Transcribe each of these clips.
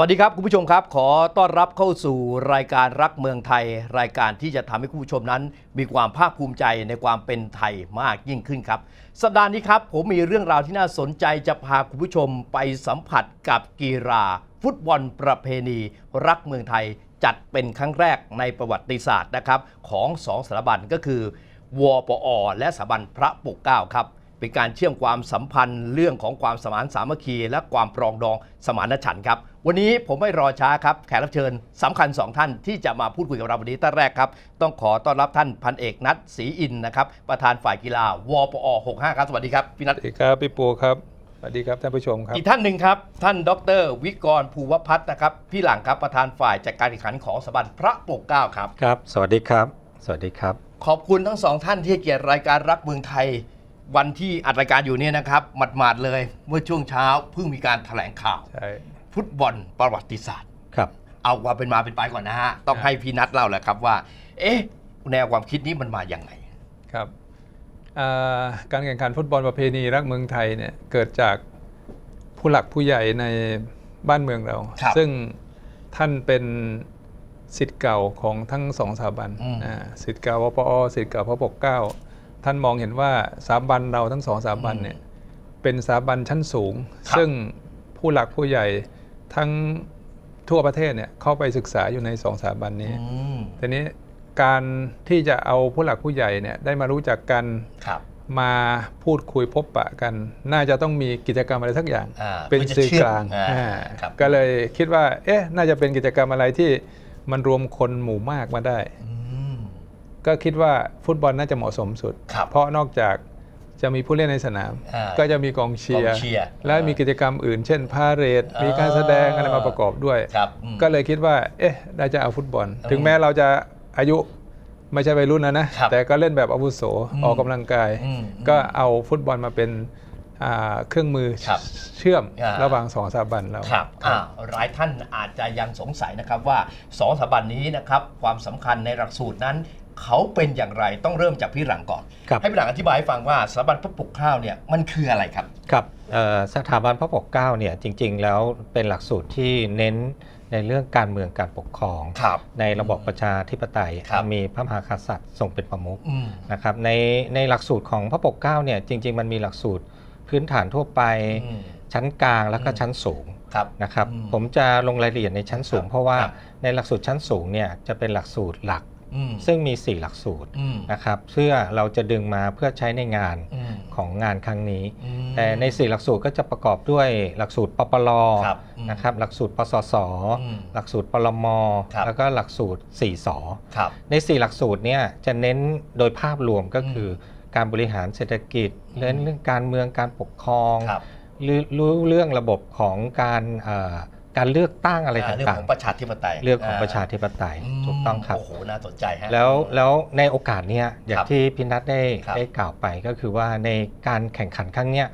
วัสดีครับ คุณผู้ชมครับ ขอต้อนรับเข้าสู่รายการรักเมืองไทย รายการที่จะทำให้คุณผู้ชมนั้น มีความภาคภูมิใจในความเป็นไทยมากยิ่งขึ้นครับ สัปดาห์นี้ครับ ผมมีเรื่องราวที่น่าสนใจจะพาคุณผู้ชมไปสัมผัสกับกีฬาฟุตบอลประเพณี รักเมืองไทยจัดเป็นครั้งแรกในประวัติศาสตร์นะครับของสองสถาบันก็คือวปอ และสถาบันพระปกเกล้าครับ เป็นการเชื่อมความสัมพันธ์เรื่องของความสมานสามัคคี และความปรองดองสมานฉันท์ครับ วันนี้ผมไม่รอช้าครับ แขกรับเชิญสำคัญสองท่านที่จะมาพูดคุยกับเราวันนี้ท่านแรกครับ ต้องขอต้อนรับท่านพันเอกนัทศรีอินทร์นะครับประธานฝ่ายกีฬาวปอ65 ครับสวัสดีครับพี่นัทสวัสดีครับพี่ปูครับสวัสดีครับท่านผู้ชมครับอีกท่านหนึ่งครับ ท่านดร วิกรภูวพัฒน์นะครับพี่หลังครับประธานฝ่ายจัดการแข่งขันของสถาบันพระปกเกล้าครับครับ สวัสดีครับ สวัสดีครับ ขอบคุณทั้งสองท่านที่ให้เกียรติรายการรักเมืองไทย วันที่อัดรายการอยู่เนี่ยนะครับ หมาดๆเลยเมื่อช่วงเช้าเพิ่งมีการแถลงข่าว ใช่ฟุตบอลประวัติศาสตร์ ครับ เอาความเป็นมาเป็นไปก่อนนะฮะ ต้องครับให้พี่นัทเล่าแหละครับว่า เอ๊ะ แนวความคิดนี้มันมาอย่างไง ครับอ่าการแข่งขันฟุตบอลประเพณีรักเมืองไทยเนี่ยเกิดจากผู้หลักผู้ใหญ่ในบ้านเมืองเรา ครับซึ่งท่านเป็นสิทธิ์เก่าของทั้งสองสถาบันอืม อ่าสิทธิ์เก่า วปอ สิทธิ์เก่าพระปกเกล้า ท่านมองเห็นว่าสถาบันเราทั้งสองสถาบันเนี่ยเป็นสถาบันชั้นสูงครับซึ่งผู้หลักผู้ใหญ่ทั้งทั่วประเทศเนี่ยเข้าไปศึกษาอยู่ในสองสถาบันนี้อืมทีนี้การที่จะเอาผู้หลักผู้ใหญ่เนี่ยได้มารู้จักกันครับมาพูดคุยพบปะกัน น่าจะต้องมีกิจกรรมอะไรสักอย่างอ่าเป็นพื่จะสื่อชื่มกลางอ่าอ่าครับก็เลยคิดว่า เอ๊ะ น่าจะเป็นกิจกรรมอะไรที่มันรวมคนหมู่มากมาได้อืม ก็คิดว่าฟุตบอลน่าจะเหมาะสมสุด ครับเพราะนอกจากจะมีผู้เล่นในสนาม อ่าก็จะมีกองเชียกร์องเชียร์และมีกิจกรรมอื่น เช่นพาเหรดอ่ามี มีการแสดงอะไรมาประกอบด้วย ครับอืม ก็เลยคิดว่า เอ๊ะน่าจะเอาฟุตบอลอืมถึงแม้เราจะอายุไม่ใช่วัยรุ่นนะนะ ครับแต่ก็เล่นแบบอาวุโสอืมออกกำลังกายอืมก็เอาฟุตบอลมาเป็นอ่าเครื่องมือครับเชื่อมอ่า ระหว่างสองสถาบันเรา ครับอ่าหลายท่านอาจจะยังสงสัยนะครับว่าสองสถาบันนี้นะครับความสำคัญในหลักสูตรนั้น เขาเป็นอย่างไรต้องเริ่มจากพี่หลังก่อน ครับ ให้พี่หลังอธิบายให้ฟังว่าสถาบันพระปกเกล้าเนี่ยมันคืออะไรครับ ครับเอ่อสถาบันพระปกเกล้าเนี่ยจริงๆ แล้วเป็นหลักสูตรที่เน้นในเรื่องการเมืองการปกครอง ครับ ในระบบประชาธิปไตย ครับ มีพระมหากษัตริย์ทรงเป็นประมุขอืม นะครับในในหลักสูตรของพระปกเกล้าเนี่ยจริง ๆ มันมีหลักสูตรพื้นฐานทั่วไป อืม ชั้นกลางแล้วก็อืม ชั้นสูงครับ นะครับอืมผมจะลงรายละเอียดในชั้นสูง ครับเพราะว่าครับ ในหลักสูตรชั้นสูงเนี่ยจะเป็นหลักสูตรหลักอืม ซึ่งมี 4 หลักสูตรอืมนะครับเพื่อเราจะดึงมาเพื่อใช้ในงานอืมของงานครั้งนี้อืมแต่ใน 4 หลักสูตรก็จะประกอบด้วยหลักสูตรปปลครับอืมนะครับหลักสูตรปสสอืมหลักสูตรปรมครับแล้วก็หลักสูตร4สครับใน 4 หลักสูตรเนี่ยจะเน้นโดยภาพรวมก็คืออการบริหารเศรษฐกิจอืมเรื่องเรื่องการเมืองการปกครองครับรู้รู้เรื่องระบบของการเอ่อ การเลือกตั้งอะไรอ่าเรื่องต่าขงองประชาธิปไตยๆเรื่องของประชาธิปไตยมถูกต้องครับโอ้โหน่าสนใจฮะแล้วแล้วในโอกาสเนี้ยอย่าคงรับที่พี่นัทได้ครับได้กล่าวไปก็คือว่าในการแข่งขันครั้งเนี้ย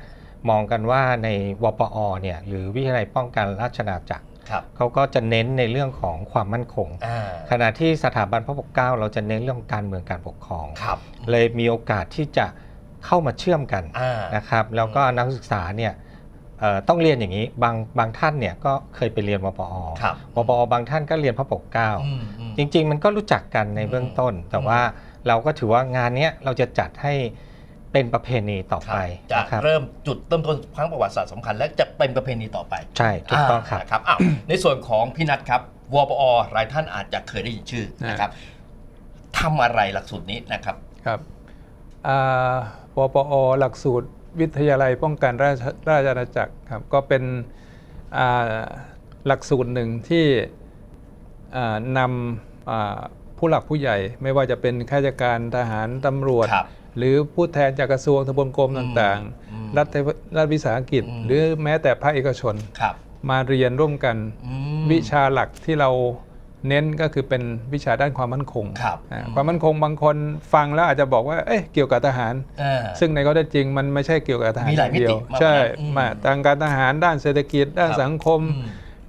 มองกันว่าในวปอเนี่ยหรือวิทยาลัยป้องกันราชนาจักรครับเขาก็จะเน้นในเรื่องของความมั่นคงอ่าขณะที่สถาบันพระปกเกล้าเราจะเน้นเรื่องการเมืองการปกครองครับเลยมีโอกาสที่จะเข้ามาเชื่อมกันอ่านะครับ แล้วก็นักศึกษาเนี่ยเอ่อ ต้องเรียนอย่างนี้บางบางท่านเนี่ยก็เคยไปเรียนวปอครับวปอบางท่านก็เรียนพระปกเกล้าอืมอืมจริง ๆ มันก็รู้จักกันในเบื้องต้น แต่ว่าเราก็ถือว่างานเนี้ยเราจะจัดให้เป็นประเพณีต่อครัไปบจะนะครับเริ่มจุดเริ่มต้นครั้งประวัติศาสตร์สำคัญ และจะเป็นประเพณีต่อไป ใช่ถูกต้องครับานะครับอ้าวในส่วนของพี่นัทครับวปอหลายท่านอาจจะเคยได้ยินชื่อนะครับทำอะไรหลักสูตรนี้นะครับครับอ่าวปอหลักสูตร วิทยาลัยป้องกันราชราชอาณาจักรครับก็เป็นอ่าหลักสูตรหนึ่งที่อ่านำอ่าผู้หลักผู้ใหญ่ ไม่ว่าจะเป็นข้าราชการทหารตำรวจครับหรือผู้แทนจากกระทรวงทบวงกรมอืมต่างอืมๆรัฐรัฐวิสาหกิจอืมหรือแม้แต่ภาคเอกชนครับมาเรียนร่วมกันอืมวิชาหลักที่เรา เน้นก็คือเป็นวิชาด้านความมั่นคงครับอ่าอืมความมั่นคงบางคนฟังแล้วอาจจะบอกว่าเอ๊ะเกี่ยวกับทหารอ่าซึ่งในข้อเท็จจริงมันไม่ใช่เกี่ยวกับทหารมีหลายองเดีมิติวมากกว่าใช่นั้นอืมมาทางการทหารด้านเศรษฐกิจ ด้านครับ สังคม อืม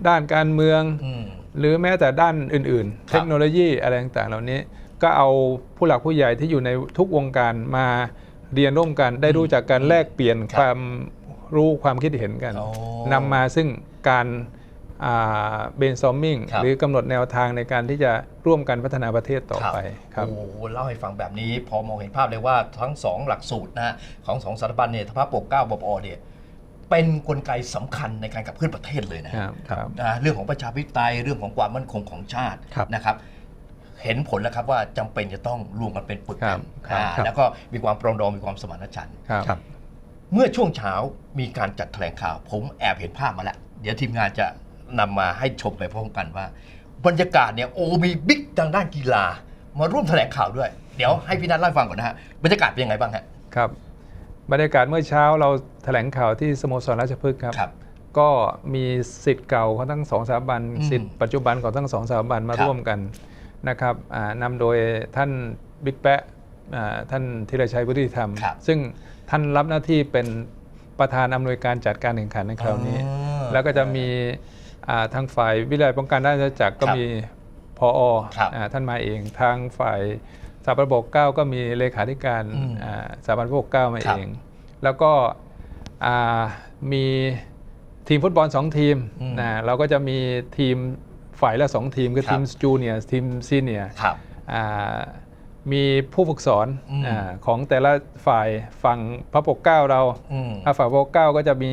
ด้านการเมือง อืม หรือแม้แต่ด้านอื่นครับๆเทคโนโลยีอะไรต่างๆ เหล่านี้ ก็เอาผู้หลักผู้ใหญ่ที่อยู่ในทุกวงการมาเรียนร่วมกัน ได้รู้จักการแลกเปลี่ยนครับความรู้ความคิดเห็นกันโอ้ นำมาซึ่งการ เบนซอมมิงครับ หรือกำหนดแนวทางในการที่จะร่วมกันพัฒนาประเทศต่อไปครับ โอ้โหเล่าให้ฟังแบบนี้ พอมองเห็นภาพเลยว่าทั้งสองหลักสูตรนะฮะของสองสถาบันเนี่ยทพปกเกล้าบปอเนี่ยเป็นกลไกสำคัญในการขับเคลื่อนประเทศเลยนะคฮะรับครับ นะเรื่องของประชาธิปไตยเรื่องของความมั่นคงของชาติครับนะครับ เห็นผลแล้วครับว่าจำเป็นจะต้องรวมกันเป็นปึกครักับนครับอ่าครับ แล้วก็มีความปรองดองมีความสมานฉันท์ครับ ครับ เมื่อช่วงเช้ามีการจัดแถลงข่าว ผมแอบเห็นภาพมาแล้ว เดี๋ยวทีมงานจะ นำมาให้ชมไปพร้อมกันว่า บรรยากาศเนี่ยโอ้มีบิ๊กทางด้านกีฬา มาร่วมแถลงข่าวด้วย เดี๋ยวให้พี่นัทเล่าให้ฟังก่อนนะฮะบรรยากาศเป็นยังไงบ้างฮะ ครับบรรยากาศเมื่อเช้าเราแถลงข่าวที่สโมสรราชพฤกษ์ครับ ครับก็มีสิทธิ์เก่าของทั้งสองสถาบันอืมสิทธิ์ปัจจุบันของทั้งสองสถาบันมาครับร่วมกันนะครับอ่านำโดยท่านบิ๊กแปะอ่าท่านธีรชัยวุฒิธรรม ครับ ซึ่งท่านรับหน้าที่เป็นประธานอำนวยการจัดการแข่งขันในคราวนี้อ๋อแล้วก็จะมีอ่า ทางฝ่ายวิทยาลัยป้องกันราชอาณาจักรก็ครับมีพอครับอ่าท่านมาเองทางฝ่ายสถาบันปกเกล้าก็มีเลขาธิการอืมอ่าสถาบันปกเกล้ามาครัเอบงแล้วก็อ่ามีทีมฟุตบอล2ทีมอืมนะเราก็จะมีทีมฝ่ายละ2ทีมคือครับทีมจูเนียร์ทีมซีเนียร์ครับมีผู้ฝึกสอนอืมอาของแต่ละฝ่ายฝั่งพระปกเกล้าเราอืมถ้าฝั่งพระปกเกล้าก็จะมี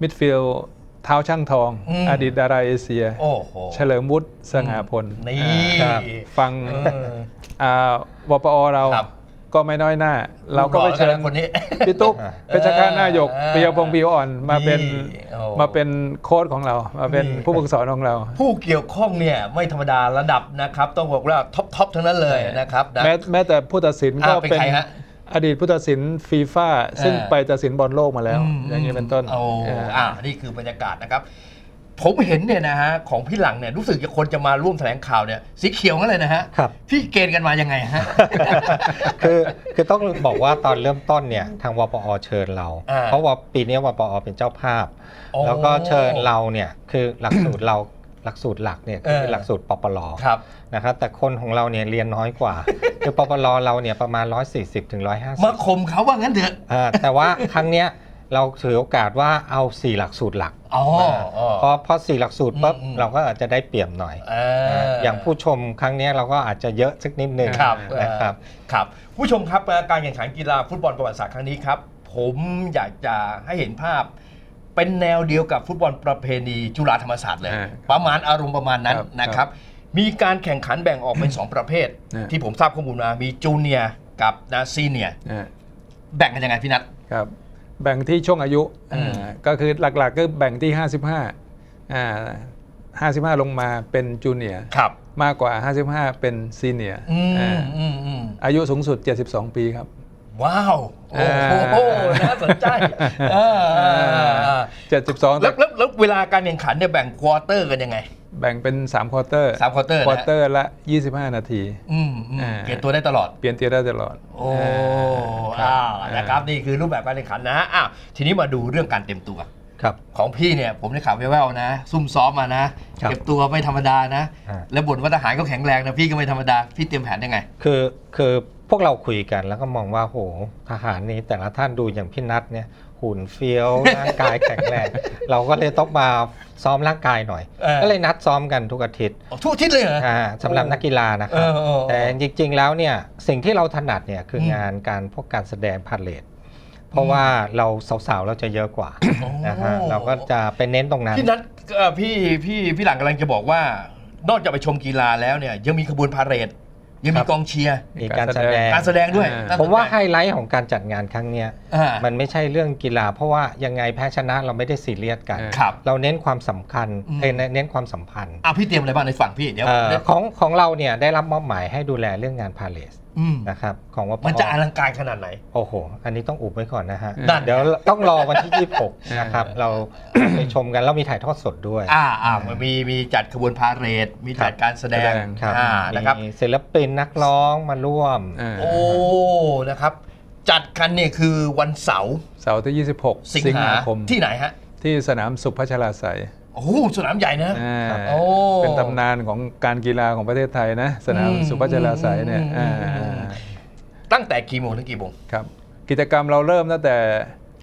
มิดฟิลด์ เท้าช่างทอง อืม อดีตดาราเอเชีย โอ้โห เฉลิมวุฒิสง่าพลนี่อ่าฝั่งเอออ่าวปอเราครับ ก็ไม่น้อยหน้า เราก็ไปเชิญคนนี้ พี่ตุ๊กอ่าเพชรฆาตนายกอ่าปิยพงศ์ปิวอ่อนมาเป็นนี่โอ้มาเป็นโค้ชของเรา มาเป็นนี่ ผู้ฝึกสอนของเรา ผู้เกี่ยวข้องเนี่ยไม่ธรรมดาระดับนะครับ ต้องบอกว่าท็อปทอปทั้งนั้นเลยนะครับนะ แม้แม้แต่ผู้ตัดสินก็อ่าเป็นเป็นใครฮะ อดีตผู้ตัดสินฟีฟ่าซึ่งอ่าไปตัดสินบอลโลกมาแล้วมอย่างนี้เป็นต้นโอ้เออออ่านี่คือบรรยากาศนะครับผมเห็นเนี่ยนะฮะของพี่หลังเนี่ยรู้สึกจะคนจะมาร่วมแถลงข่าวเนี่ยสีเขียวงั้นเลยนะฮะครับพี่เกณฑ์กันมายังไงฮะคือคือต้องบอกว่าตอนเริ่มต้นเนี่ยทางวปอเชิญเราอ่าเพราะว่าปีนี้วปอเป็นเจ้าภาพโอ้แล้วก็เชิญเราเนี่ยคือหลักสูตรเรา หลักสูตรหลักเนี่ยคือเออหลักสูตรปปลครับ นะครับแต่คนของเราเนี่ยเรียนน้อยกว่า คือปปลเราเนี่ยประมาณ 140ถึงมา150ข่มเขาว่างั้นเถอะอ่าแต่ว่าครั้งเนี้ยเราถือโอกาสว่าเอา 4 หลักสูตรหลักอ๋ออ่าเพราะเพราะสี่หลักสูตรปุ๊บอืมอืม เราก็อาจจะได้เปรียบหน่อย เอ่าออย่างผู้ชมครั้งเนี้ยเราก็อาจจะเยอะสักนิดนึงครับนะครับ เอ่อครับผู้ชมครับการแข่งขันกีฬาฟุตบอลประวัติศาสตร์ครั้งนี้ครับ ผมอยากจะให้เห็นภาพ เป็นแนวเดียวกับฟุตบอลประเพณีจุฬาธรรมศาสตร์เลย อ่าประมาณอารมณ์ประมาณนั้นครับนะครับ มีการแข่งขันแบ่งออกเป็น 2 ประเภท อ่า ที่ผมทราบข้อมูลมา มีจูเนียร์กับนาซีเนียร์อ่าแบ่งกันยังไงพี่นัท ครับแบ่งที่ช่วงอายุอืม อ่าก็คือหลักๆก็แบ่งที่ 55อ่า55 ลงมาเป็นจูเนียร์ครับ มากกว่า 55 เป็นซีเนียร์อืมอ่าอืมอืมอายุสูงสุด 72 ปีครับ ว้าว โอ้โหอ่าน่าสนใจเออเออเออ72แล้วแล้วแล้วเวลาการแข่งขันเนี่ยแบ่งควอเตอร์กันยังไง แบ่งเป็น3ควอเตอร์สามควอเตอร์นะควอเตอร์ละ 25 นาทีอืมอืมอ่าเปลี่ยนตัวได้ตลอด เปลี่ยนเตียได้ตลอด โอ้ครัอ้าบวนะครับนี่คือรูปแบบการแข่งขันนะฮะอ้าวทีนี้มาดูเรื่องการเต็มตัวครับของพี่เนี่ยผมได้ข่าวแว่วๆนะ ซุ่มซ้อมมานะครับเก็บตัวไม่ธรรมดานะอ่าแล้วบ่นว่าทหารก็แข็งแรงนะพี่ก็ไม่ธรรมดา พี่เตรียมแผนยังไง คือคือ พวกเราคุยกันแล้วก็มองว่าโหทหารนี้แต่ละท่านดูอย่างพี่นัทเนี่ยหุ่นเฟี้ยวร่างกายแข็งแรง เราก็เลยต้องมาซ้อมร่างกายหน่อย เออ ก็เลยนัดซ้อมกันทุกอาทิตย์อ๋อทุกอาทิศเลยเหรอ อ่าสำหรับนักกีฬานะคเอรับอเออ แต่จริงๆแล้วเนี่ยสิ่งที่เราถนัดเนี่ยคืออมงานการพวกการแสดงพาเลทเพราะว่าเราสาวๆเราจะเยอะกว่านะฮะเราก็จะไปเน้นตรงนั้น พี่นัทเอ่อพี่พี่พี่หลังกำลังจะบอกว่า นอกจากไปชมกีฬาแล้วเนี่ยยังมีขบวนพาเหรด ยังคมีรับกองเชียร์ มีการแสดง การแสดงด้วยอ่า น่สนใจ ผมว่าไฮไลท์ของการจัดงานครั้งเนี้ยอ่ามันไม่ใช่เรื่องกีฬา เพราะว่ายังไงแพ้ชนะเราไม่ได้ซีเรียสกันครับ เราเน้นความสำคัญอืม เอ้ยเน้นความสัมพันธ์อะพี่เตรียมอะไรบ้างในฝั่งพี่เดี๋ยวเอ่อเดี๋ยวของของเราเนี่ยได้รับมอบหมายให้ดูแลเรื่องงานพาเลสอืมนะครับของว่ามัมันจะอลังการขนาดไหน โอ้โห อันนี้ต้องอุบไว้ก่อนนะฮะนั่น เดี๋ยวต้องรอวันที่ 26 นะครับ เราไปชมกันแล้วมีถ่ายทอดสดด้วย อ่าอ่ามันมีมีจัดขบวนพาเหรดมีจัดการแสดงแสดง ครับอ่านะครับ มีศิลปินนักร้องมาร่วมอ่าโอ้ นะครับ จัดกันเนี่ยคือวันเสาร์เสาร์ที่ 26 สิงสิงหาหาคมที่ไหนฮะ ที่สนามสุพัชราไสยโอ้โหสนามใหญ่นะอ่าโอ้ เป็นตำนานของการกีฬาของประเทศไทยนะ สนามอืมสุพัชราไสยเนี่ยอืมอ่าอืม ตั้งแต่กี่โมงถึงกี่โมงครับกิจกรรมเราเริ่มตั้งแต่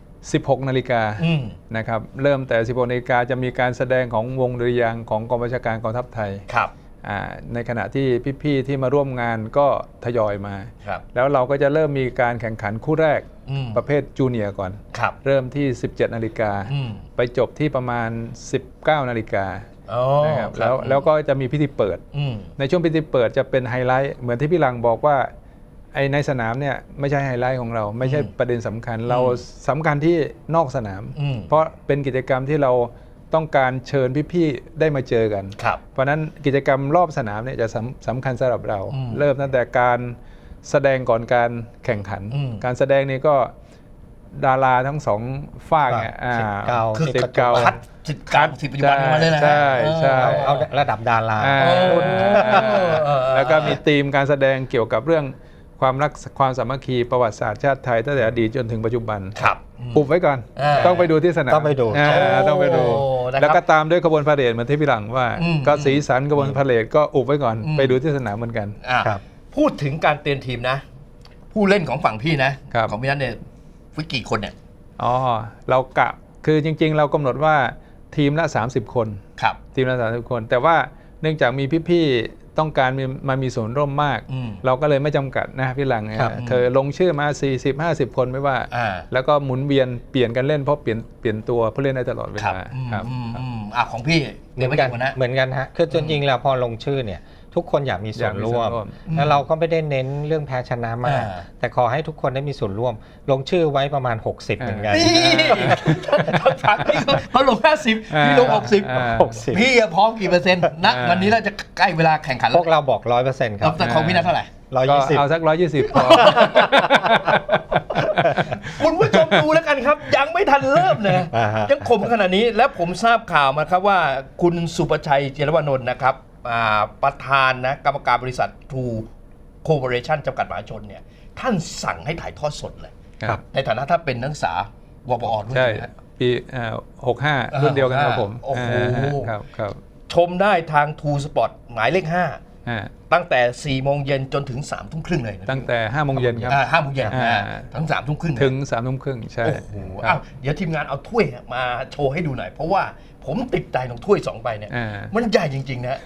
16 นาฬิกาอืมนะครับเริ่มแต่ 16 นาฬิกาจะมีการแสดงของวงดุริยางค์ของกองบัญชาการกองทัพไทยครับอ่าในขณะที่พี่ ๆ ที่มาร่วมงานก็ทยอยมา ครับ แล้วเราก็จะเริ่มมีการแข่งขันคู่แรกอืม ประเภทจูเนียร์ก่อนครับเริ่มที่ 17 นาฬิกาอืมไปจบที่ประมาณ 19 นาฬิกาอ๋อนะครับคแล้รัวบแล้วก็จะมีพิธีเปิดอืมในช่วงพิธีเปิดจะเป็นไฮไลท์ เหมือนที่พี่ลังบอกว่าไอในสนามเนี่ยไม่ใช่ไฮไลท์ของเรา ไม่ใช่อืมประเด็นสำคัญอืมเราสำคัญที่นอกสนามอืมเพราะเป็นกิจกรรมที่เราต้องการเชิญพี่ๆได้มาเจอกันครับเพราะฉะนั้นกิจกรรมรอบสนามเนี่ยจะสำสำคัญสำหรับเราอืมเริ่มตั้งแต่การ แสดงก่อนการแข่งขัน อืมการแสดงนี่ก็ดาราทั้งสองฝากเนี่ยอ่าสิบเก้าคือสิสิบบปัจจุเก้าบันคัดสิบเก้าสิบปัจจุบันมาเลยนะฮะใช่ใช่ เอาเอา ระดับดารา อ่าโอ้รุ่นเออเออ แล้วก็มีธีมการแสดงเกี่ยวกับเรื่องความรักความสามัคคีประวัติศาสตร์ชาติไทยตั้งแต่อดีตจนถึงปัจจุบันครับ ปุบไว้ก่อน อ่าต้องไปดูที่สนามต้องไปดูาโอ้ต้องไปดูนะครับแล้วก็ตามด้วยขบวนพาเหรดเหมือนที่พี่หลังว่า อืมก็สีสันขบวนพาเหรดก็อุบไว้ก่อน อืม ไปดูที่สนามเหมือนกัน อะครับ พูดถึงการเตือนทีมนะ ผู้เล่นของฝั่งพี่นะ ครับ ของพี่นัทเนี่ยวิกี่คนเนี่ยอ๋อเรากะคือจริง ๆ เรากำหนดว่าทีมละ 30 คน ครับ ทีมละ 30 คน แต่ว่าเนื่องจากมีพี่ๆต้องการมีมามีส่วนร่วมมาก อืมเราก็เลยไม่จำกัดนะพี่หลังครับ เธอลงชื่อมา 40 50 คนไม่ว่า อ่า แล้วก็หมุนเวียนเปลี่ยนกันเล่นเพราะเปลี่ยนเปลี่ยนตัวผู้เล่นได้ตลอดเวครับลาอืมครับอืมอืมอะของพี่เหเดี๋มืยวอนไม่กันกี่คนนะ เหมือนกันฮะคือจริงๆแล้วพอลงชื่อเนี่ย ทุกคนอยากมีส่วนร่วมอยากมีส่วนร่วม แล้วเราก็ไม่ได้เน้นเรื่องแพ้ชนะมากอ่าแต่ขอให้ทุกคนได้มีส่วนร่วม ลงชื่อไว้ประมาณ 60เหมือนกันนี่ฝั่งพี่เขาลงห้าสิบพี่ลงหกสิบอ่า60 พี่อะพร้อมกี่เปอร์เซ็นต์ณอ่าวันนี้เราจะใกล้เวลาแข่งขันพแล้ววกเราบอก 100%คครัรับบแต่ของพี่นัทเท่าไหร่ก็120เอาสัก120พอคุณผู้ชมดูแล้วกันครับ ยังไม่ทันเริ่มเลยอ่าฮะยังขมขนาดนี้และผมทราบข่าวมาครับว่า คุณสุประชัยเจรวนนท์นะครับอ่า ประธานนะกรรมการบริษัท True Corporation จำกัดมหาชนเนี่ยท่านสั่งให้ถ่ายทอดสดเลย ครับ ในฐานะถ้าเป็นนักศึกษาวปอด้วยใช่ไหมปีหกห้า65รุ่นเดียวกันกับผมโอ้โหาครับครับชมได้ทาง True Sport หมายเลขอ่า5ตั้งแต่4โมงเย็นจนถึง3ทุ่มครึ่งเลยนะตั้งแต่5โมงเย็นครับอ่าห้าโมงเย็นอ่าอ่าทั้ง3ทุ่มครึ่งเลยถึง3ทุ่มครึ่งใช่โอ้โหคอ้ารัวบเดี๋ยวทีมงานเอาถ้วยมาโชว์ให้ดูหน่อย เพราะว่า ผมติดใจตรงถ้วยสองใบเนี่ย อ่ามันใหญ่จริง ๆ นะ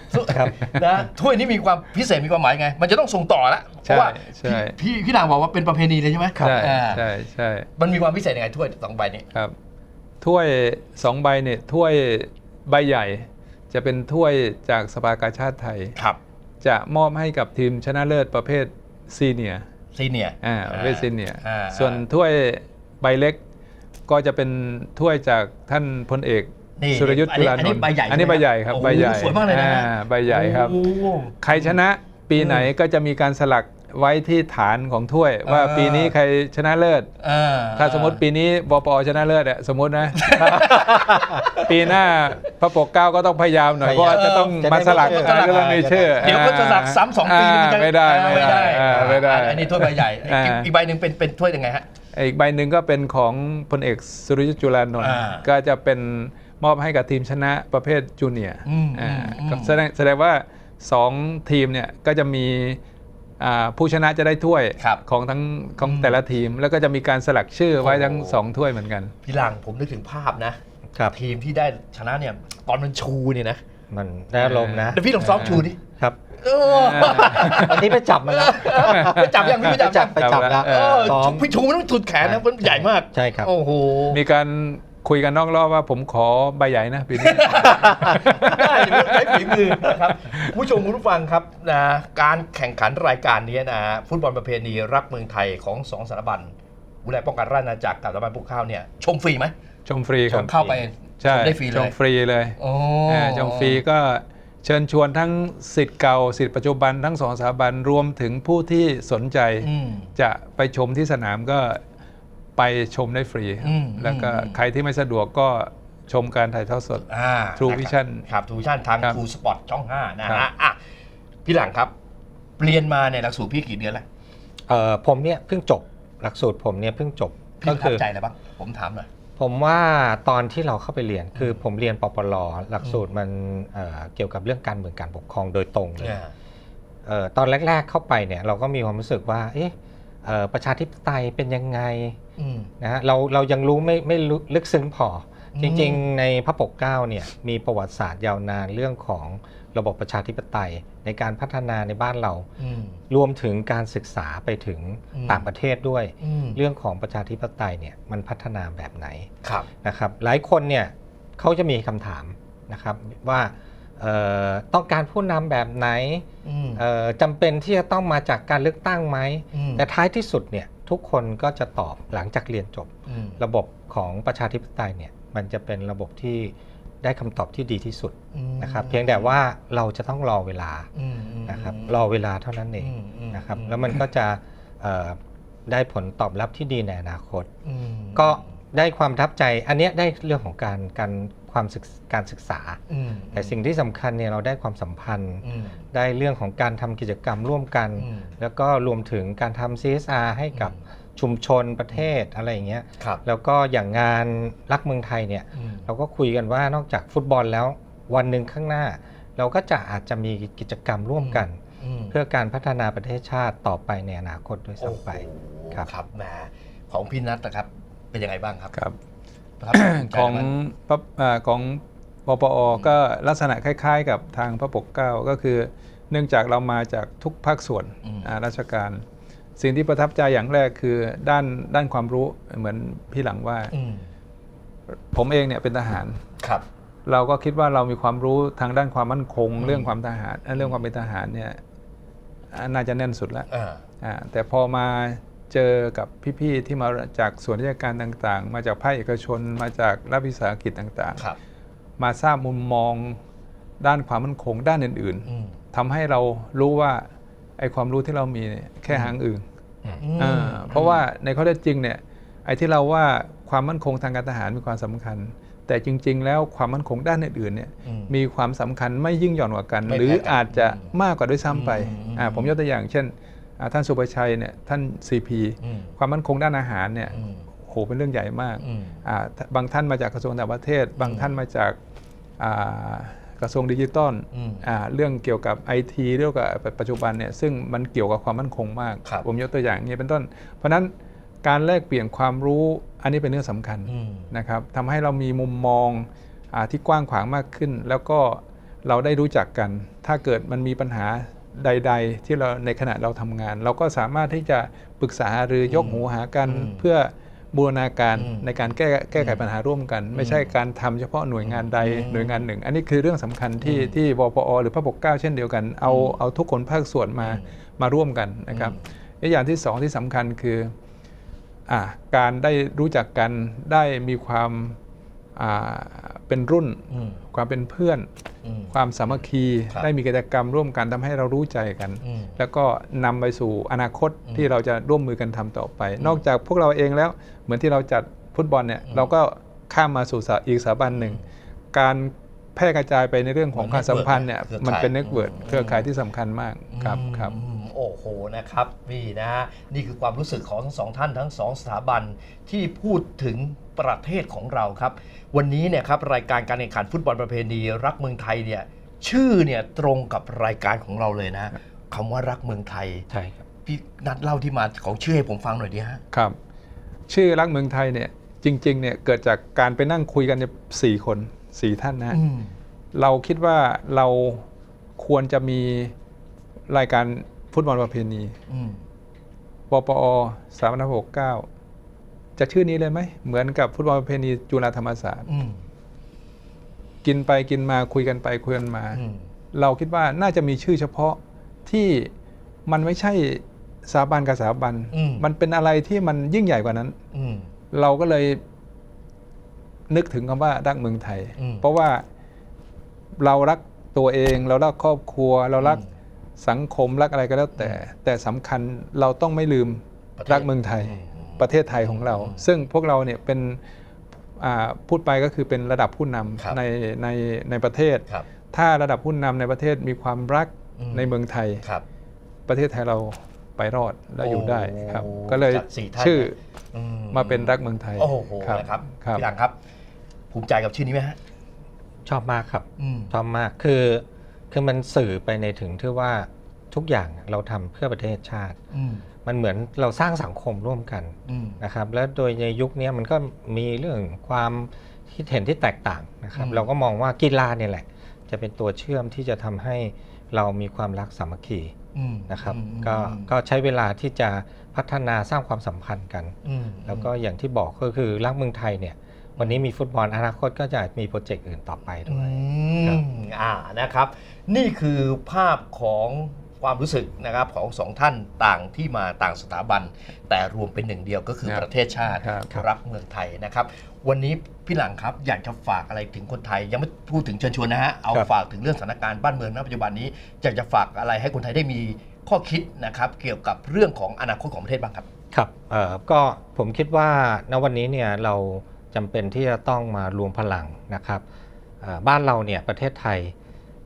นะถ้วยนี้มีความพิเศษมีความหมายไง มันจะต้องส่งต่อละเพราะว่าใช่พี่พี่พี่นางบอกว่าเป็นประเพณีเลยใช่ไหมใช่อ่าใช่ใช่มันมีความพิเศษยังไงถ้วยสองใบนี้ ครับ ถ้วยสองใบเนี่ยถ้วยใบใหญ่ จะเป็นถ้วยจากสภากาชาติไทย ครับจะมอบให้กับทีมชนะเลิศประเภทซีเนีย ซีเนีย อ่าประเภทซีเนียอ่าส่วนถ้วยใบเล็กก็จะเป็นถ้วยจากท่านพลเอก นี่สุรยุทธ์อันจุนี้ลานอันนี้นท์ใบใหญ่อันนี้ใช่ใบไหมใหญ่ครับโอ้โหใบใหญ่สวยมากเลยนะอ่าใบใหญ่ครับ โอ้โห ใครชนะปีไหนก็จะมีการสลักไว้ที่ฐานของถ้วย ว่าอ่าปีนี้ใครชนะเลิศอ่ถ้าสมมติปีนี้บปอชนะเลิศอะสมมตินะ ปีหน้าพระปกเกล้าก็ต้องพยายามหน่อยเพราะว่าจะต้องจะได้มาสลักมีชื่อ ก็ต้องมีชื่อเดี๋ยวก็จะสักซ้ำสองปีามันจะไม่ได้อ่าไม่ได้อ่าไม่ได้ อันนี้ถ้วยใบใหญ่อ่าอีกอีกใบหนึ่งเป็นเป็นถ้วยยังไงฮะ อีกใบหนึ่งก็เป็นของพลเอกสุรยุทธ์จุลานนท์อ่าก็จะเป็นมอบให้กับทีมชนะประเภทจูเนียร์อืมอ่าอืมก็แสดงแสดงว่าสองทีมเนี่ยก็จะมีอ่าผู้ชนะจะได้ถ้วยครับของทั้งของอืมแต่ละทีม แล้วก็จะมีการสลักชื่อไว้โอ้ทั้งสองถ้วยเหมือนกัน พี่ลังผมนึกถึงภาพนะ ครับ ทีมที่ได้ชนะเนี่ยตอนมันชูเนี่ยนะ มันได้อารมณ์นะเดี๋ยวพี่ลองซ้อมชูดิครับเออวันนี้ไปจับมันแล้วไปจับยังพี่ไปจับจัยับงไปจับแล้วเอเออซ้อมพี่ชูมันต้องสุดแขนนะมันใหญ่มากใช่ครับโอ้โหมีการคุยกันนอกรอบว่าผมขอใบใหญ่นะปีนี้ได้เดี๋ยวใช้ฝีมือนะครับผู้ชมคุณผู้ฟังครับนะการแข่งขันรายการนี้นะฟุตบอลประเพณีรักเมืองไทยของสองสถาบันวิทยาป้องกันราชอาณาจักรกับสถาบันปลูกข้าวเนี่ยชมฟรีไหมชมฟรีชครับมเข้าไป ใช่ชมได้ฟรีเลชยมฟรีเลยโอ้อ่าชมฟรีก็เชิญชวนทั้งสิทธิ์เก่าสิทธิ์ปัจจุบันทั้งสองสถาบันรวมถึงผู้ที่สนใจ อืม จะไปชมที่สนามก็ไปชมได้ฟรี อืมแล้วก็อืม ใครที่ไม่สะดวกก็ชมการถ่ายทอดสด อ่า True Vision ครับทรูวิชั่นทางครับทรูสปอร์ตช่อง 5 นะครัฮะบ อะพี่หลังครับ เรียนมาในยหลักสูตรพี่กี่เดือนแล้วเอ่อผมเนี่ยเพิ่งจบหลักสูตรผมเนี่ยเพิ่งจบพี่ก็ประทัคืบอใจอะไรบ้าง ผมถามหน่อย ผมว่าตอนที่เราเข้าไปเรียนคือผมเรียนปปลหลักสูตรมันเอ่อเกี่ยวกับเรื่องการเมืองการปกครองโดยตรงเลยเอ่อตอนแรก ๆเข้าไปเนี่ยเราก็มีความรู้สึกว่าเอ๊ะเอ่อประชาธิปไตยเป็นยังไงอืมนะฮะเราเรายังรู้ไม่ไม่รู้ลึกซึ้งพออมจริง ๆ ในพระปกเกล้าเนี่ยมีประวัติศาสตร์ยาวนานเรื่องของ ระบบประชาธิปไตยในการพัฒนาในบ้านเราอืมรวมถึงการศึกษาไปถึงอืมต่างประเทศด้วยอืมเรื่องของประชาธิปไตยเนี่ยมันพัฒนาแบบไหนครับนะครับ หลายคนเนี่ยเขาจะมีคำถามนะครับว่าเอ่อต้องการผู้นำแบบไหนอืมเอ่อจำเป็นที่จะต้องมาจากการเลือกตั้งไหมอืมแต่ท้ายที่สุดเนี่ยทุกคนก็จะตอบหลังจากเรียนจบอืมระบบของประชาธิปไตยเนี่ยมันจะเป็นระบบที่ ได้คำตอบที่ดีที่สุดอืมนะครับ เพียงแต่ว่าเราจะต้องรอเวลาอืมอืมนะครับรอเวลาเท่านั้นเองอืมอืมนะครับอืมแล้วมันก็จะเอ่อได้ผลตอบรับที่ดีในอนาคต อืมก็ได้ความประทับใจอันเนี้ยได้เรื่องของการการความศึกการศึกษา อืมแต่สิ่งที่สำคัญเนี่ยเราได้ความสัมพันธ์ อืม ได้เรื่องของการทำกิจกรรมร่วมกัน อืมแล้วก็รวมถึงการทำ CSR ให้กับ ชุมชนประเทศอะไรอย่างเงี้ยครับ แล้วก็อย่างงานรักเมืองไทยเนี่ยอืม เราก็คุยกันว่านอกจากฟุตบอลแล้ววันหนึ่งข้างหน้า เราก็จะอาจจะมีกิจกรรมร่วมกันมเพื่อการพัฒนาประเทศชาติต่อไปในอนาคตด้วยซ้ำไปโอ้โหครับครับแหมของพี่นัทนะครับเป็นยังไงบ้างครับครับ ประทับใจภูมิใจของไหมพระอ่าของปปอก็ลักษณะคล้ายๆ กับทางพระปกเกล้าก็คือ เนื่องจากเรามาจากทุกภาคส่วนอืม อ่าราชการ สิ่งที่ประทับใจอย่างแรกคือด้านด้านความรู้เหมือนพี่หลังว่า อืมผมเองเนี่ยเป็นทหาร ครับ เราก็คิดว่าเรามีความรู้ทางด้านความมั่นคงอืมเรื่องความทหารเรื่องความเป็นทหารเนี่ยอ่าน่าจะแน่นสุดแล้ว อ่า อ่าแต่พอมาเจอกับพี่ๆที่มาจากส่วนราชการต่างๆ มาจากภาคเอกชน มาจากรัฐวิสาหกิจต่างครับ ๆ มาทราบมุมมองด้านความมั่นคงด้านอื่นอืม ๆทำให้เรารู้ว่าไอ้ความรู้ที่เรามีเนี่ยแค่หางอื่นอืมอ่า เพราะว่าในข้อเท็จจริงเนี่ยไอ้ที่เราว่าความมั่นคงทางการทหารมีความสำคัญ แต่จริง ๆ แล้วความมั่นคงด้านอื่นๆเนี่ยอืมมีความสำคัญไม่ยิ่งหย่อนกว่ากันไม่แพ้หรือกันอาจจะอืมมากกว่าด้วยซ้ำไปอืมอ่าผมยกตัวอย่าง เช่นอ่าท่านสุประชัยเนี่ยท่าน CP อืมความมั่นคงด้านอาหารเนี่ยอืมโหเป็นเรื่องใหญ่มากอืมอ่าบางท่านมาจากกระทรวงต่างประเทศ บางอืมท่านมาจากอ่า กระทรวงดิจิทัลอืมอ่าเรื่องเกี่ยวกับไอทีเรื่องกับปัจจุบันเนี่ยซึ่งมันเกี่ยวกับความมั่นคงมากครับผมยกตัวอย่างนี้เป็นต้น เพราะฉะนั้นการแลกเปลี่ยนความรู้อันนี้เป็นเรื่องสำคัญอืมนะครับทำให้เรามีมุมมองอาที่กว้างขวางมากขึ้น แล้วก็เราได้รู้จักกัน ถ้าเกิดมันมีปัญหาใด ๆ ที่เราในขณะเราทำงาน เราก็สามารถที่จะปรึกษาหรือยกหูหากันอืมเพื่อ บูรณาการอืมในการแก้แก้ไขปัญหาร่วมกัน ไม่ใช่การทำเฉพาะหน่วยงานใดอืมหน่วยงานหนึ่ง อันนี้คือเรื่องสำคัญที่อืมที่วปอหรือพระปกเกล้าเช่นเดียวกัน เอาอืมเอาทุกคนภาคส่วนมาอืมมาร่วมกันนะครับอืมและอย่างที่สองที่สำคัญคืออ่าการได้รู้จักกันได้มีความอ่า เป็นรุ่นอืมความเป็นเพื่อนอืมความสามัคคีครับได้มีกิจกรรมร่วมกันทำให้เรารู้ใจกันอืมแล้วก็นำไปสู่อนาคตอืมที่เราจะร่วมมือกันทำต่อไปอืมนอกจากพวกเราเองแล้วเหมือนที่เราจัดฟุตบอลเนี่ยอืมเราก็ข้ามมาสู่สาอีกสถาบันหนึ่ง การแพร่กระจายไปในเรื่องของเหมือนความสัมพันธ์เนี่ยเครือข่ายมันเป็นเน็ตเวิร์ดอืมเครือข่ายที่สำคัญมากครับอืมครับอืม โอ้โหนะครับนี่นะฮะนี่คือความรู้สึกของทั้งสองท่านทั้งสองสถาบันที่พูดถึงประเทศของเราครับ วันนี้เนี่ยครับรายการการแข่งขันฟุตบอลประเพณี รักเมืองไทยเนี่ยชื่อเนี่ยตรงกับรายการของเราเลยนะคำว่ารักเมืองไทยใช่ครับพี่นัดเล่าที่มาของชื่อให้ผมฟังหน่อยดิฮะครับ ชื่อรักเมืองไทยเนี่ยจริงๆเนี่ยเกิดจากการไปนั่งคุยกันเนี่ยสี่คนสี่ท่านนะฮะอืมเราคิดว่าเราควรจะมีรายการ ฟุตบอลประเพณีอืมปปอสามพันหกเก้าจะชื่อนี้เลยไหม เหมือนกับฟุตบอลประเพณีจุฬาธรรมศาสตร์ อืมกินไปกินมาคุยกันไปคุยกันมา อืมเราคิดว่าน่าจะมีชื่อเฉพาะที่มันไม่ใช่สถาบันกับสถาบัน อืมมันเป็นอะไรที่มันยิ่งใหญ่กว่านั้น อืม เราก็เลยนึกถึงคำว่ารักเมืองไทย อืมเพราะว่าเรารักตัวเอง เรารักครอบครัว เรารักอืม สังคมรักอะไรก็แล้วแต่ แต่สำคัญเราต้องไม่ลืมประเทศรักเมืองไทยอืมประเทศไทยของเราอืมซึ่งพวกเราเนี่ยเป็นอ่าพูดไปก็คือเป็นระดับผู้นครับำในในในประเทศครับถ้าระดับผู้นำในประเทศมีความรักอืมในเมืองไทยครับประเทศไทยเราไปรอดและอยู่ได้ครับโอ้ก็เลยจัดสี่ท่านชื่ออืมาเป็นรักเมืองไทย โอ้โหครับนะครับครับพี่หลังครับ ภูมิใจกับชื่อนี้ไหมฮะชอบมากครับอืมชอบมากคือ คือมันสื่อไปในถึงที่ว่าทุกอย่างเราทำเพื่อประเทศชาติ อืมมันเหมือนเราสร้างสังคมร่วมกันอืม นะครับ และโดยในยุคนี้มันก็มีเรื่องความคิดเห็นที่แตกต่างนะครับ อืม เราก็มองว่ากีฬาเนี่ยแหละ จะเป็นตัวเชื่อมที่จะทำให้เรามีความรักสามัคคีอืมนะครับ อืมก็ก็ใช้เวลาที่จะพัฒนาสร้างความสัมพันธ์กัน อืมแล้วก็อย่างที่บอกก็คือรักเมืองไทยเนี่ย วันนี้มีฟุตบอลอนาคตก็จะมีโปรเจกต์อื่นต่อไปอืด้วย ครับมอ่านะครับ นี่คือภาพของความรู้สึกนะครับของสองท่านต่างที่มาต่างสถาบัน แต่รวมเป็นหนึ่งเดียวก็คือครับประเทศชาติครับ รักเมืองไทยนะครับ วันนี้พี่หลังครับอยากจะฝากอะไรถึงคนไทย ยังไม่พูดถึงเชิญชวนนะฮะเอาครับ ฝากถึงเรื่องสถานการณ์บ้านเมืองณปัจจุบันนี้อยากจะฝากอะไรให้คนไทยได้มีข้อคิดนะครับ เกี่ยวกับเรื่องของอนาคตของประเทศบ้างครับ ครับเอ่อก็ผมคิดว่าณวันนี้เนี่ยเรา จำเป็นที่จะต้องมารวมพลังนะครับเอ่อบ้านเราเนี่ยประเทศไทย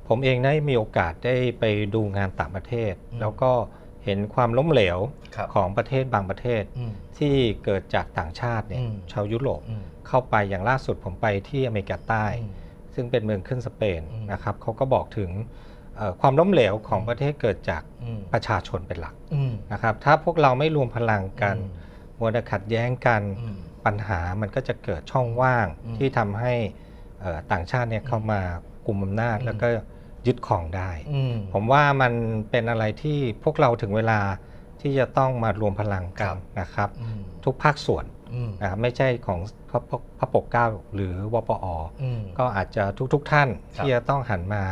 ผมเองได้มีโอกาสได้ไปดูงานต่างประเทศอืมแล้วก็เห็นความล้มเหลวครับของประเทศบางประเทศอืมที่เกิดจากต่างชาติเนี่ยอืมชาวยุโรปอืมเข้าไปอย่างล่าสุดผมไปที่อเมริกาใต้อืมซึ่งเป็นเมืองขึ้นสเปนอืมนะครับเขาก็บอกถึงเอ่อความล้มเหลวของประเทศเกิดจากอืมประชาชนเป็นหลักอืมนะครับถ้าพวกเราไม่รวมพลังกันมัวแต่ขัดแย้งกันอืม ปัญหามันก็จะเกิดช่องว่างอืมที่ทำให้เอ่อต่างชาติเนี่ยเข้ามากลุ่มอำนาจอืมแล้วก็ยึดของได้อืมผมว่ามันเป็นอะไรที่พวกเราถึงเวลาที่จะต้องมารวมพลังกัครันบนะครับอืมทุกภาคส่วนอืมนะครับไม่ใช่ของพระปกพระปกเกล้าหรือวปออืมก็อาจจะทุก ๆทท่านครับที่จะต้องหันมา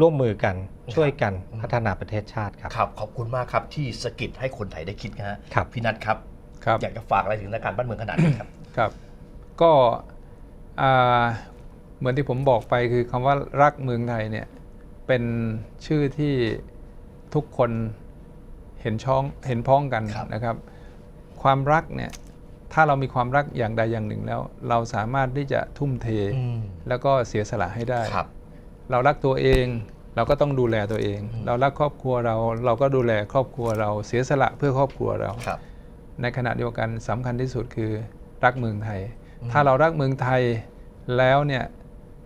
ร่วมมือกันครับช่วยกันอืมพัฒนาประเทศชาติครับครับ ขอบคุณมากครับที่สะกิดให้คนไทยได้คิดนะฮะครับพี่นัทครับ ครับ อยากจะฝากอะไรถึงสถานการณ์บ้านเมืองขนาดนี้ครับ ครับ ก็อ่าเหมือนที่ผมบอกไปคือคำว่ารักเมืองไทยเนี่ยเป็นชื่อที่ทุกคนเห็นช่องเห็นพ้องกันครับนะครับ ความรักเนี่ยถ้าเรามีความรักอย่างใดอย่างหนึ่งแล้ว เราสามารถที่จะทุ่มเทอืมแล้วก็เสียสละให้ได้ครับเรารักตัวเองเราก็ต้องดูแลตัวเองอืมเรารักครอบครัวเรา เราก็ดูแลครอบครัวเราเสียสละเพื่อครอบครัวเราครับ ในขณะเดียวกันสำคัญที่สุดคือรักเมืองไทยอืมถ้าเรารักเมืองไทยแล้วเนี่ย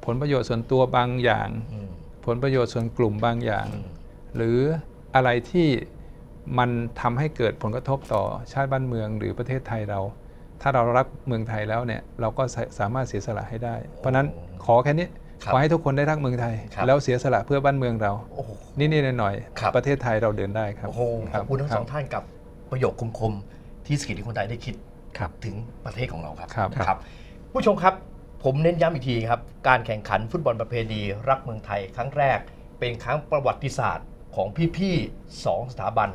ผลประโยชน์ส่วนตัวบางอย่างอืมผลประโยชน์ส่วนกลุ่มบางอย่างอืมหรืออะไรที่มันทำให้เกิดผลกระทบต่อชาติบ้านเมืองหรือประเทศไทยเรา ถ้าเรารักเมืองไทยแล้วเนี่ยเราก็สาสามารถเสียสละให้ได้ เพราะฉะนั้นขอแค่นี้ครับขอให้ทุกคนได้รักเมืองไทยครับแล้วเสียสละเพื่อบ้านเมืองเราโอ้โหนิดๆหน่อยครับๆประเทศไทยเราเดินได้ครับโอ้โหขอบคุณทั้งสองท่านกับประโยคคมๆ ที่สะกิดให้คนไทยได้คิดครับถึงประเทศของเราครับครับครับ ผู้ชมครับผมเน้นย้ำอีกทีครับ การแข่งขันฟุตบอลประเพณีรักเมืองไทยครั้งแรก เป็นครั้งประวัติศาสตร์ของพี่ๆสองสถาบัน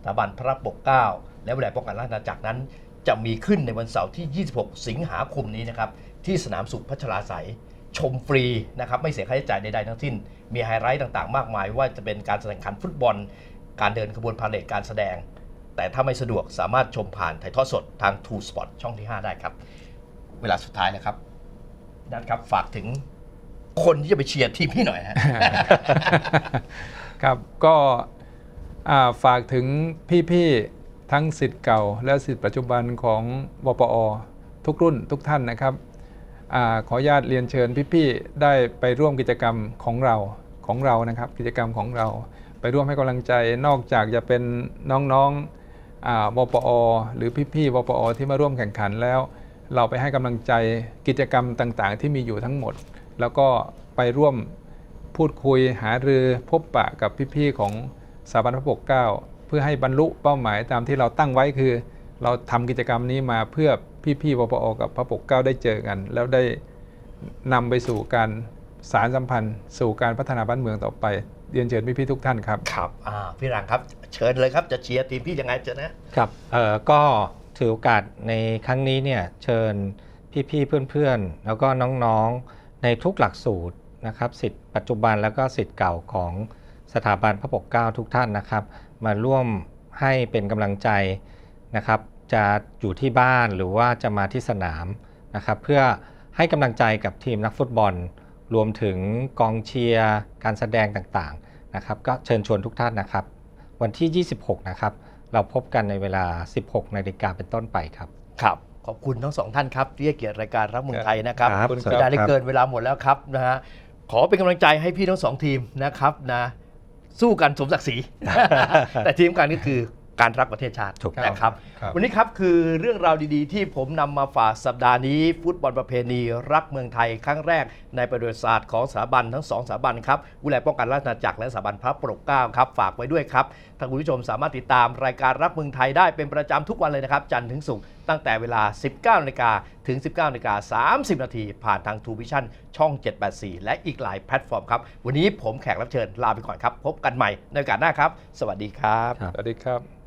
สถาบันพระปกเกล้าและวิทยาลัยป้องกันราชอาณาจักรนั้น จะมีขึ้นในวันเสาร์ที่ 26 สิงหาคมนี้นะครับ ที่สนามสุขพัชราไสยชมฟรีนะครับไม่เสียค่าใช้จ่ายใดๆทั้งสิ้น มีไฮไลท์ต่างๆ มากมาย ว่าจะเป็นการแข่งขันฟุตบอล การเดินขบวนพาเหรดการแสดง แต่ถ้าไม่สะดวกสามารถชมผ่านถ่ายทอดสดทาง True Sport ช่องที่ 5 ได้ครับ เวลาสุดท้ายแล้วครับนัทครับฝากถึงคนที่จะไปเชียร์ทีมพี่หน่อยฮะ ครับก็อ่าฝากถึงพี่ๆทั้งสิทธิ์เก่า และสิทธิ์ปัจจุบันของวปอ ทุกรุ่นทุกท่านนะครับอาขออนุญาตเรียนเชิญพี่ๆได้ไปร่วมกิจกรรมของเราของเรานะครับ กิจกรรมของเรา ไปร่วมให้กำลังใจนอกจากจะเป็นน้องๆ วปอ หรือพี่ๆวปอ ที่มาร่วมแข่งขันแล้ว เราไปให้กำลังใจกิจกรรมต่างๆ ที่มีอยู่ทั้งหมด แล้วก็ไปร่วมพูดคุยหารือพบปะกับพี่ๆของสถาบันพระปกเกล้าเพื่อให้บรรลุเป้าหมายตามที่เราตั้งไว้คือ เราทำกิจกรรมนี้มาเพื่อพี่ๆวปอ กับพระปกเกล้าได้เจอกัน แล้วได้นำไปสู่การสารสัมพันธ์ สู่การพัฒนาบ้านเมืองต่อไป เรียนเชิญพี่ๆทุกท่านครับ ครับอ่าพี่รังครับ เชิญเลยครับจะเชียร์ทีมพี่ยังไงเจอนะครับเอ่อก็ถือโอกาสในครั้งนี้เนี่ยเชิญพี่ๆเพื่อนๆ แล้วก็น้องๆ ในทุกหลักสูตรนะครับสิทธิ์ปัจจุบันแล้วก็สิทธิ์เก่าของสถาบันพระปกเกล้าทุกท่านนะครับ มาร่วมให้เป็นกำลังใจนะครับ จะอยู่ที่บ้านหรือว่าจะมาที่สนามนะครับ เพื่อให้กำลังใจกับทีมนักฟุตบอล รวมถึงกองเชียร์การแสดงต่างๆนะครับ ก็เชิญชวนทุกท่านนะครับ วันที่ 26 นะครับ เราพบกันในเวลา 16 นาฬิกาเป็นต้นไปครับ ครับ ขอบคุณทั้งสองท่านครับที่ให้เกียรติรายการรับเมืองไทยนะครับครับเวลาได้ครับเกินเวลาหมดแล้วครับนะฮะขอเป็นกำลังใจให้พี่ทั้งสองทีมนะครับนะสู้กันสมศักดิ์ศรี แต่ทีมกันก็คือ การรักประเทศชาติถูกต้องนะครับ ครับ วันนี้ครับคือเรื่องราวดีๆ ที่ผมนำมาฝากสัปดาห์นี้ ฟุตบอลประเพณีรักเมืองไทยครั้งแรกในประวัติศาสตร์ของสถาบันทั้งสองสถาบันครับวิทยาลัยป้องกันราชอาณาจักรและสถาบันพระปกเกล้าครับฝากไว้ด้วยครับท่านคุณผู้ชมสามารถติดตามรายการรักเมืองไทยได้เป็นประจำทุกวันเลยนะครับ จันทร์ถึงศุกร์ตั้งแต่เวลา 19นาฬิกาถึง 19นาฬิกา30 นาทีผ่านทางทูวิชั่นช่อง 784 และอีกหลายแพลตฟอร์มครับวันนี้ผมแขกรับเชิญลาไปก่อนครับพบกันใหม่ในโอกาสหน้าครับ สวัสดีครับครับสวัสดีครับ